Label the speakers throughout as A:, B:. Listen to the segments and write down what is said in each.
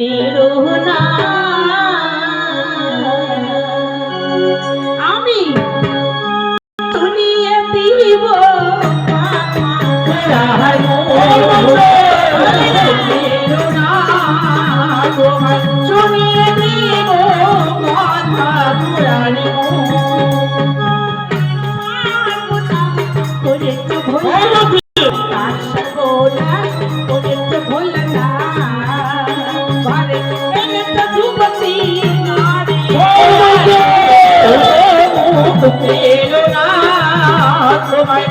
A: ನೀಡು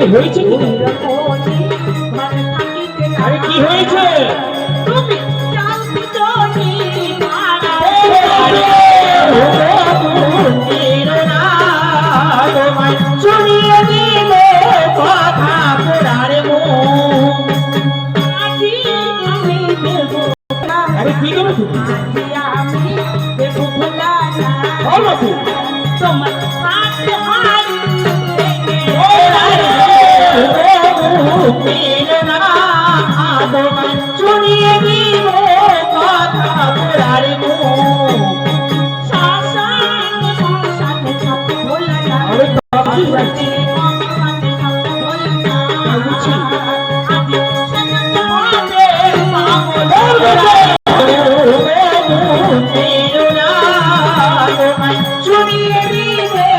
B: আরে হয়েছে? কি আরে কি হয়েছে
A: তোমার Johnny
B: Eddie,